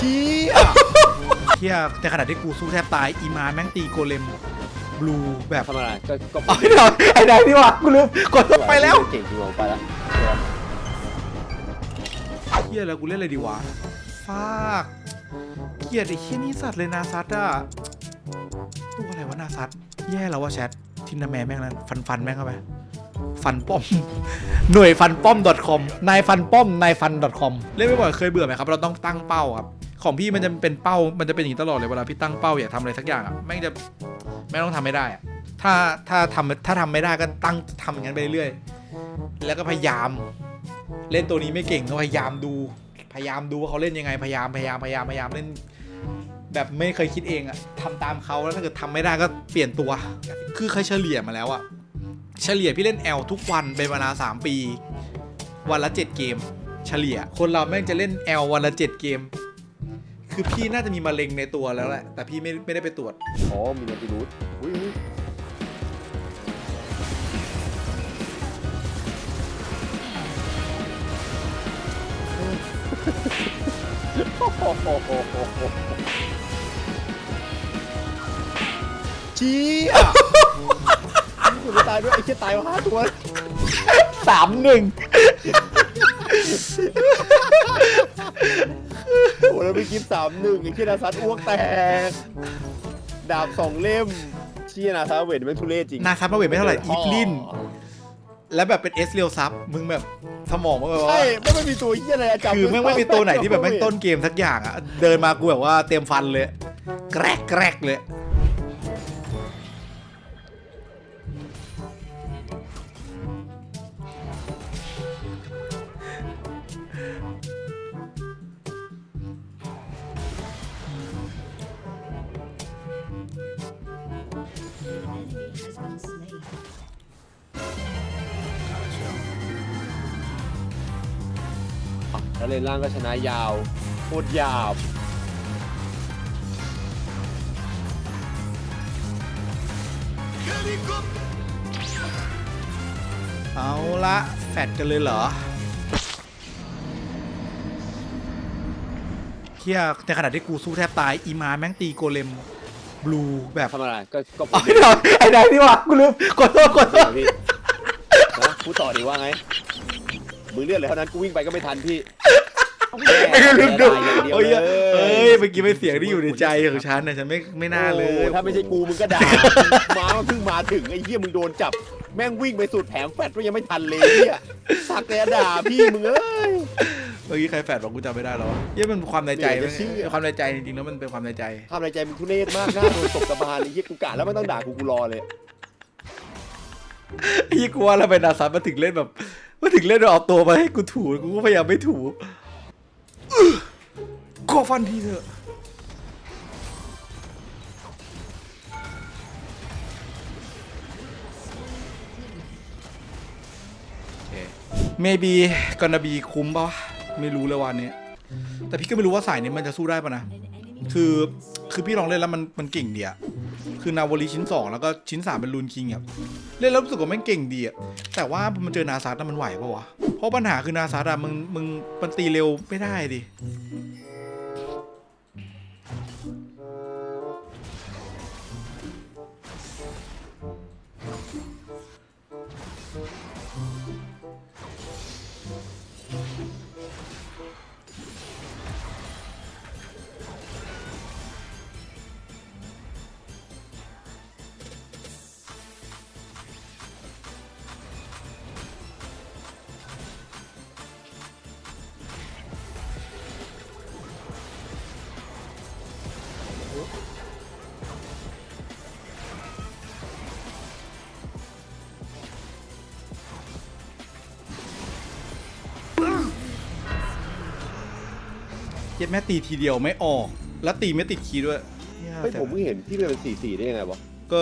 ชี้เที่ยในขณะที่กูสู้แทบตาย อีมาแม่งตีโกเลมบลูแบบทำอะไรก็ก็เอาไอ้ดอกไอ้แดงนี่หว่ากูลืมกดไปแล้วเก่งจริงๆไปแล้วเฮียแล้วกูเล่นอะไรดีวะฟากเกลียดไอ้เฮียนี่สัตว์เลยนาซัตอะตัวอะไรวะนาซัตแย่แล้วว่าแชททินนาแมนแม่งนั้นฟันฟันแม่งเข้าไปฟันป้อม หน่วยฟันป้อม .com นายฟันป้อมนายฟัน .com เล่นไม่บ่อยเคยเบื่อไหมครับ เราต้องตั้งเป้าครับ ของพี่มันจะเป็นเป้า มันจะเป็นอย่างนี้ตลอดเลยเวลาพี่ตั้งเป้าอยากทำอะไรสักอย่างอะแม่งจะแม่งต้องทำไม่ได้อะถ้าถ้าทำถ้าทำไม่ได้ก็ตั้งทำอย่างนั้นไปเรื่อยๆแล้วก็พยายาม เล่นตัวนี้ไม่เก่งก็พยายามดู พยายามดูว่าเขาเล่นยังไงพยายามพยายามพยายามพยายามเล่น แบบไม่เคยคิดเองอะทำตามเขาแล้วถ้าเกิดทำไม่ได้ก็เปลี่ยนตัว คือเคยเฉลี่ยมาแล้วอะเฉลี่ยพี่เล่นแอลทุกวันเป็นเวลา3ปี วันละ 7 เกม เฉลี่ย คนเราแม่งจะเล่นแอลวันละ 7 เกม คือพี่น่าจะมีมะเร็งในตัวแล้วแหละ แต่พี่ไม่ไม่ได้ไปตรวจ อ๋อ มีนันติรูทอุ้ยอุ้ยโอ้โหโหโหโหโหชี้อะกูจะตายด้วยไอ้เชี่ยตายมาห้าตัว สามหนึ่งโอ้โห แล้วไปกิฟสามหนึ่งไอ้เชี่ยนาซัดอ้วกแตก ดาบสองเล่มเชี่ยนาซัดเวทแม่งทุเรศจริง นาซับมาเวทไม่เท่าไหร่อีฟลิน แล้วแบบเป็นเอสเรียวซับมึงแบบสมองมึงแบบว่า ใช่ไม่ไม่มีตัวเฮียอะไรอะจับคือแม่งไม่มีตัวไหนที่แบบแม่งต้นเกมสักอย่างอะเดินมากูแบบว่าเตรียมฟันเลย แกรกแกรกเลย เลนล่างก็ชนะยาวโคตรยาวเอาละแฟดกันเลยเหรอเที่ยในขณะที่กูสู้แทบตาย อีมาแม่งตีโกเลมบลูแบบทำอะไรก็ก็เอาไอ้ดอกไอ้แดงนี่ว่ากูลืมกดโทษกดโทษพี่นะพูดต่อดีว่าไงมือเลือดเลยเท่านั้นกูวิ่งไปก็ไม่ทันพี่ ไอ้ลืมดูอย่างเดียวโอ้ยเลยเอ้ยเมื่อกี้เป็นเสียงที่อยู่ในใจของฉันนะฉันไม่ไม่น่าเลโอ้ยโหถ้าไม่ใช่กูมึงก็ด่าม้ามันเพิ่งมาถึงไอ้เหี้ยมึงโดนจับ แม่งวิ่งไปสุดแผงแฟดก็ยังไม่ทันเลยเหี้ยสักแต่ด่าพี่มึงเอ้ยเมื่อกี้ใครแฟดบอกกูจำไม่ได้แล้ววะเยี่ยมันความในใจไม่ไหมอยากจะเชื่อความในใจจริงๆแล้วมันเป็นความในใจทำในใจมึงทุเรศมากหน้าโดนตบกระบาลไอ้เหี้ยกูกะแล้วไม่ต้องด่ากูกูรอเลยยี่กลัวแล้วไปนาซับมาถึงเล่นแบบมาถึงเล่นเอาตัวมาให้กูถูกูก็พยายามไม่ถูอื้อ ขอฟันทีเถอะเค maybe gonna be คุ้มป่าวะไม่รู้เลยวันนี้ แต่พี่ก็ไม่รู้ว่าสายนี้มันจะสู้ได้ปะนะ คือคือพี่ลองเล่นแล้วมันมันเก่งเดีอะคือ นาวลีชิ้น2แล้วก็ชิ้น3เป็นรูนคิงอะ เล่นแล้วรู้สึกว่าแม่งเก่งดีอะแต่ว่ามันเจอนาซาร์ดมันไหวปะวะ เพราะปัญหาคือนาซาร์ดมึงมึงมันตีเร็วไม่ได้ดิ เย็ดแม่ตีทีเดียวไม่ออก แล้วตีไม่ติดคีย์ด้วยเฮ้ยผมเพิ่งเห็นพี่เป็นสี่สี่ได้ยังไงวะก็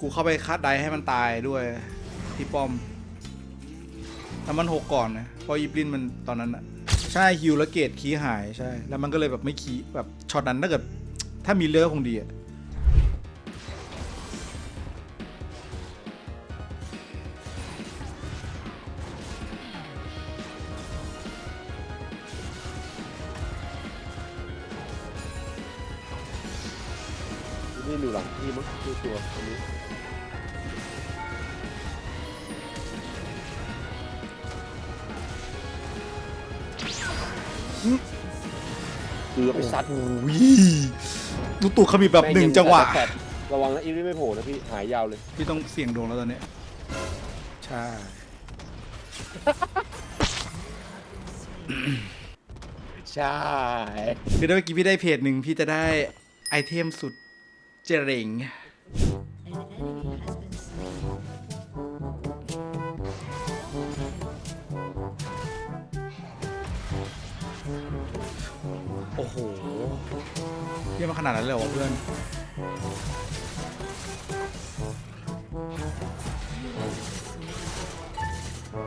กูเข้าไปคาดไดให้มันตายด้วยที่ป้อมแล้วมันหกก่อนนะเพราะอีปลินมันตอนนั้นอะใช่ฮิวแล้วเกตคีย์หายใช่ แล้วมันก็เลยแบบไม่คีย์แบบช็อตนั้นถ้าเกิดถ้ามีเลือดคงดีอะ นี่อยู่หลังพี่มั้งดูตัวอันนี้เกือบไปซัดวิดูตูดขมิบแบบหนึ่งจังหวะแฟดระวังนะอีนี่ไม่โผล่นะพี่หายยาวเลยพี่ต้องเสี่ยงดวงแล้วตอนนี้ใช่ ใช่ คือถ้าเมื่อกี้พี่ได้เพจหนึ่งพี่จะได้ไอเทมสุด ริงโอ้โหเยี่ยมมาขนาดนั้นเลยเหรอวะเพื่อน โ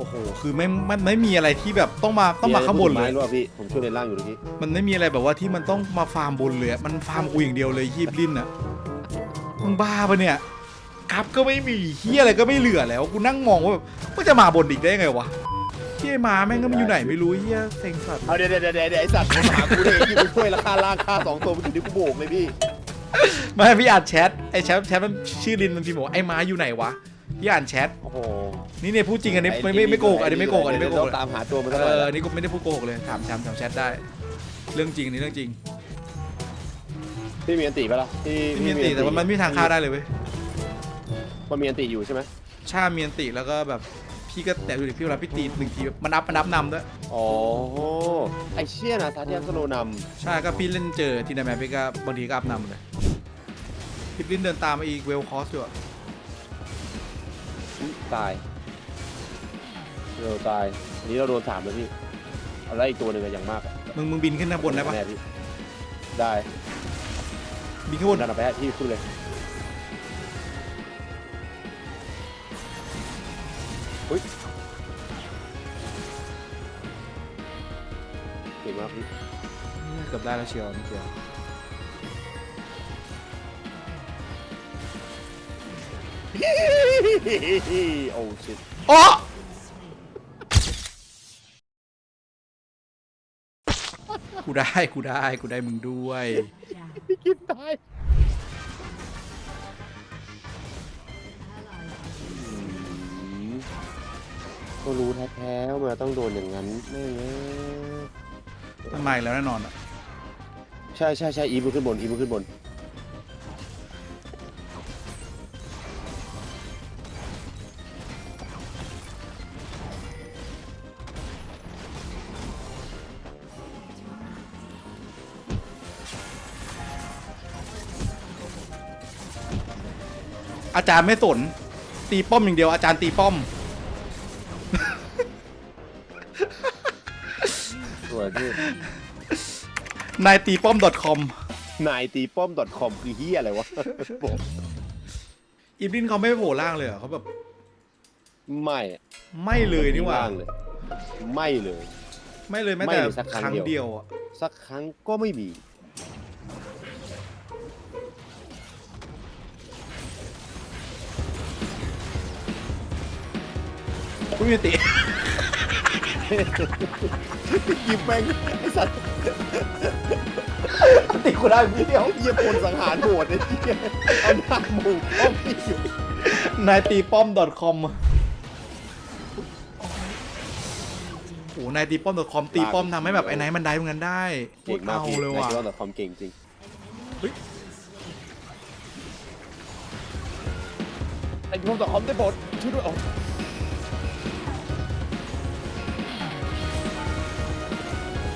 อ้โห คือไม่มันไม่มีอะไรที่แบบต้องมาต้องมาข้างบนเลยรู้ป่ะพี่ ผมช่วยในล่างอยู่ตรงนี้มันไม่มีอะไรแบบว่าที่มันต้องมาฟาร์มบนเลยอะมันฟาร์มกูอย่างเดียวเลยฮีบลิ้นอะมึงบ้าปะเนี่ยกราฟก็ไม่มีเฮียอะไรก็ไม่เหลือแล้วกูนั่งมองว่าแบบมันจะมาบนอีกได้ไงวะเฮียมาแม่งก็ไม่อยู่ไหนไม่รู้เฮียเซ็งสัตว์เอาเดี๋ยวเดี๋ยวเดี๋ยวเดี๋ยวไอสัตว์มาหากูเลยที่กูช่วยราคาล่างค่าสองตัวมันอยู่ที่กูโบกเลยพี่ไม่พี่อ่านแชทไอ้แชทแชทมันชื่อลินมันพิมพ์บอกว่าไอ้ม้าอยู่ไหนวะ พี่อ่านแชทโอ้โหนี่เนี่ยพูดจริงอันนี้ไม่ไม่ไม่โกหกอันนี้ไม่โกหกอันนี้ไม่โกหกเดี๋ยวตามหาตัวมันเอสักหน่อยอนะอันนี่กูไม่ได้พูดโกหกเลยถามถามถามแชทได้ เรื่องจริงอันนี้เรื่องจริงพี่มีอันติปะล่ะพี่พี่มีอันติแต่ว่ามันไม่มีทางฆ่าได้เลยเว้ยมันมีอันติอยู่ใช่ไหมชามีอันติแล้วก็แบบพี่ก็แต่ดูดิพี่เวลาพี่ตีหนึ่งทีมันนับมันนับนำด้วยอ๋อไอเชี่ยนะซาเทียมสโลนใช่ก็พี่เล่นเจอทีนายแมนพี่ก็บางทีก็อัพนำเลยพี่ลินเดินตามมาอีกเวลคอสอยู่ อะำอุ๊ยตายเราตายอันนี้เราโดนสามแล้วพี่เอาแล้วอีกตัวหนึ่งอะอย่างมากอะมึงมึงบินขึ้นข้างบนได้ปะแน่พี่ได้บินข้างบนดันเอาไปให้พี่ขึ้นเลยอุ้ยเก่งมากพี่เกือบได้แล้วเชียวนี่เชียว โอ้ชิตอ๋อกูได้กูได้กูได้มึงด้วย Down. พี่กินตาย Ally ก็รู้แท้ๆว่ามันต้องโดนอย่างนั้นแม่งเอ้ยมันมาอีกแล้วแน่นอนอะใช่ใช่ใช่อีมันขึ้นบนอีมันขึ้นบน จารย์ไม่สน ตีป้อมอย่างเดียวอาจารย์ตีป้อม สวยพี่นายตีป้อม .com นายตีป้อม .com คือเฮียอะไรวะบอกอีบินเขาไม่โผล่ล่างเลยเหรอเขาแบบไม่อะไม่เลยนี่หว่า ไม่เลย ไม่เลย ไม่เลยแม้ไม่แต่เลยสักครั้งครั้งเดียว เดียวอะสักครั้งก็ไม่มี กูไม่มีติยิบแม่งไอ้สัตว์ติกูได้พี่เดียวเยี่ยพลสังหารโหดไอ้เหี้ยเอาหน้าหมูป้อมที่อยู่นายตีป้อม .com โอ้นายตีป้อม .com ตีป้อมทำให้แบบไอ้ไหนมันได้เหมือนกันได้เก่งมากเอาพี่เลยนายว่ะตีป้อม .com เก่งจริงเฮ้ยไอ้ป้อม .com ได้บทช่วยด้วยเอา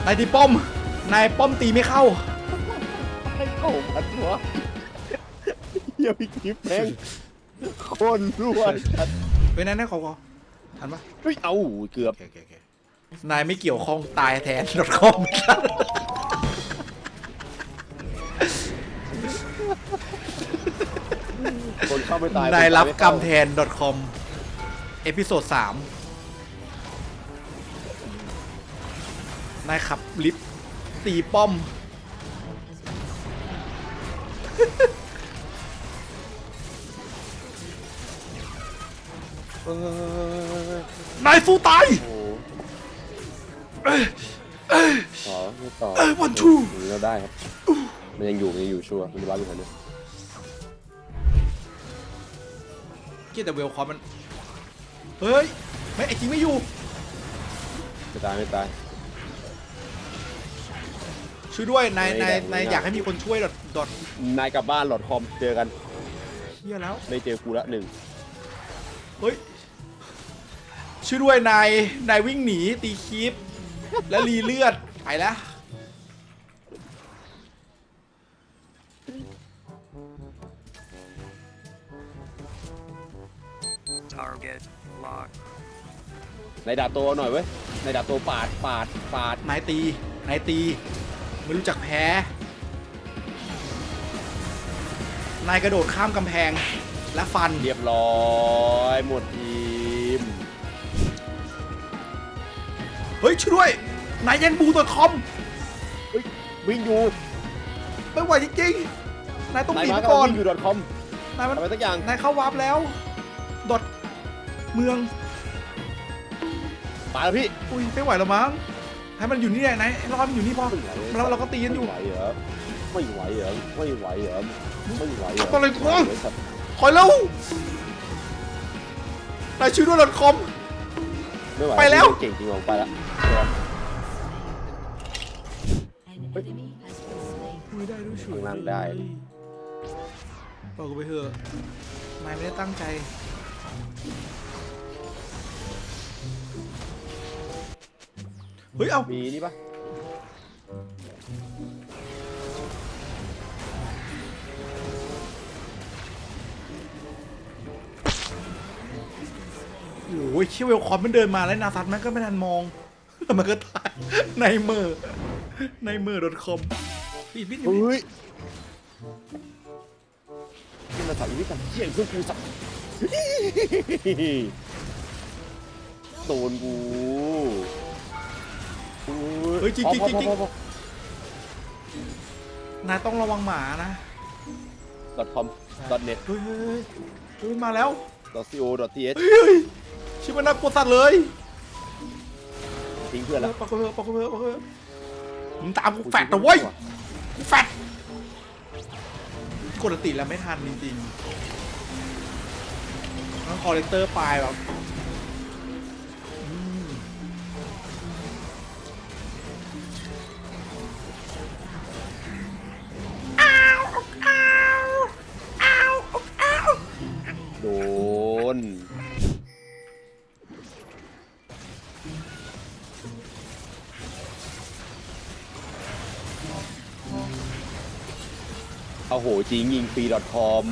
นายตีป้อม นายป้อมตีไม่เข้าให้เข้าพันวะเฮียพี่กิฟแม่งโคนรั่วจัดเว้ยนั่นนั่นขอขอทันปะเฮ้ยเอาเกือบ โอเคโอเคโอเคนายไม่เกี่ยวข้องตายแทน .com คนเข้าไปตายนายรับกรรมคนแทตายน .com เอพิโซดสาม นายขับลิฟต์ตีป้อมไม่เข้าเออนายสู้ตาย โอ้โหต่อไม่ต่อเอ้ย one two หรือเราได้ครับมันยังอยู่มันยังอยู่ชัวร์มันจะบ้าอยู่แถวนี้เกียแต่เวลคอมมัน เฮ้ย ไม่ไอ้จริงไม่อยู่ ไม่ตายไม่ตาย ช่วยด้วยนายไม่นายได้นายไม่ได้อยากให้มีคนช่วยดอทดอทนายกลับบ้านหลอดคอมเจอกันเฮียแล้วไม่เจอกูละหนึ่งเฮ้ยช่วยด้วยนายนายวิ่งหนีตีคีปแล้วรีเลือดไปแล้ว Target locked. นายดาบโตหน่อยเว้ยนายดาบโตปาดปาดปาดนายตีนายตี ไม่รู้จักแพ้ นายกระโดดข้ามกำแพงและฟัน เรียบร้อยหมดทีม เฮ้ย ช่วยด้วย นายแย่งบูตัวคอมวิ่งอยู่ไม่ไหวจริงๆ นายต้องนายหนีมาไปกำก่ลัองนวิ่งอยู่ดอทคอมนายมันทำอะไรสักอย่าง นายเข้าวาร์ปแล้วดอทเมืองปาดแล้วพี่ อุ้ยไม่ไหวแล้วมั้ง ให้มันอยู่นี่แหละนายรอมันอยู่นี่พอเราเราก็ตีกันอยู่ ไม่ไหวเหรอไม่ไหวเหรอไม่ไหวเหรอไม่ไหวเหรอก็เลยท้วงไอ้สัตว์ถอยเร็วนายช่วยด้วยดอทคอมไม่ไหวไปแล้ว เก่งจริงของไปละ An enemy has been slain. ไม่ได้ด้วยเฉยข้างล่างได้บอกกูไปเถอะนายไม่ได้ตั้งใจ ฮ้ยเอามีนี่ปะโอ้ยเชี่ยเวลคอมมันเดินมาแล้วนาซัตมันก็ไม่ทันมองแล้วมันก็ตายในเมอร์ในเมอร์ .com อีพิษอยู่นี่เฮ้ยขึ้นมาสับอีกนิดสับเชี่ยเพื่อนกูสับโดนกู เฮ้ยจริงจริงจริงพอพอพอพอนายต้องระวังหมานะดอทคอมดอทเน็ตเฮ้ยเฮ้ยเฮ้ยเฮ้ยมาแล้วดอทซีโอดอททีเอสเฮ้ยเฮ้ยชิมันน่ากลัวสัตว์เลยทิ้งเพื่อนละปักเถอะปักเถอะปักเถอะมึงตามกูแฟดนะเว้ยกูแฟดกดอันติแล้วไม่ทันจริงๆต้องคอเลกเตอร์ปลายแบบ เอาโหจริงยิงฟรี .com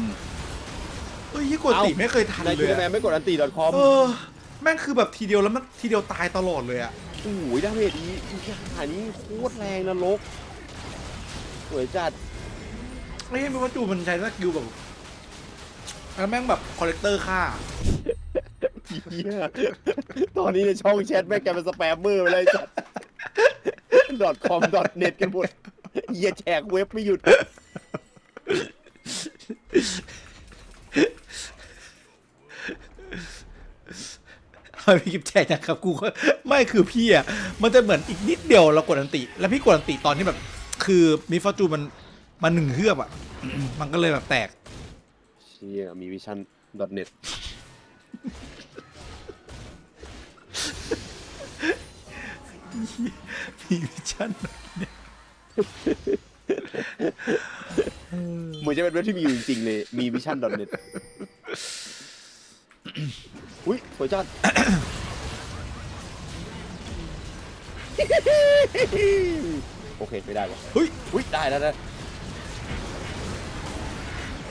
เฮ้ยยี่กดอันติไม่เคยทันนายเลคิดยแมอะนไม่กดอันตี .com เออ แม่งคือแบบทีเดียวแล้วมันทีเดียวตายตลอดเลยอะโอ้โหดาเมจนี้อันนี้โคตรแรงนะลกสวยจัดไม่ใช่เป็นว่าจูมันใช้สกิลแบบแล้วแม่งแบบคอลเลกเตอร์ฆ่า เหี้ยตอนนี้ในช่องแชทแม่งกลายเป็นสแปมเมอร์ไปเลยจัด .com .net กันหมดเหี้ยแจกเว็บไม่หยุด เอาพี่กิฟแจกนะครับกูก็ไม่คือพี่อะมันจะเหมือนอีกนิดเดียวเรากดอันติ แล้วพี่กดอันติตอนที่แบบ คือมีฟอร์จูนมันมันหนึ่งเฮือบอะ มันก็เลยแบบแตก เชี่ยมีวิชั่น .net มีวิชั่นเหมือนจะเป็นเว็บที่มีอยู่จริงๆเลย มีวิชั่น .net อุ้ยสวยจัดโอเค ไม่ได้วะเฮ้ยอุ้ยได้แล้วนะ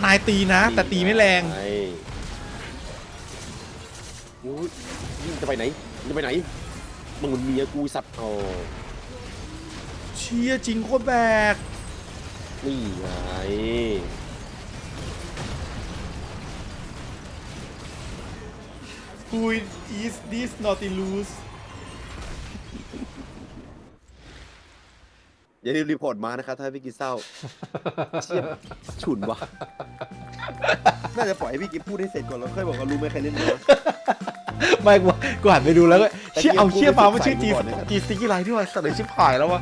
นายตีนะ แต่ตีไม่แรงไอ้อุ้ยนี่จะไปไหนจะไปไหนมึงมันเมียกูสัตว์โอ้ เชียจริงโคตรแบก นี่ไงกู is this naughty loose อย่าลืมรีพอร์ตมานะครับถ้าพี่กินเศร้า เชี่ยฉุนวะน่าจะปล่อยให้พี่กินพูดให้เสร็จก่อนแล้วค่อยบอกว่ารู้ไหมใครเล่นมา ไม่กูกูหันไปดูแล้วก็แต่เชี่ยเกมเอากูเชี่ยไม่มามันชื่อใส่จีก่อนนะครับจีสติกกี้ไลท์ด้วยสัตว์เลยชิบหายแล้ววะ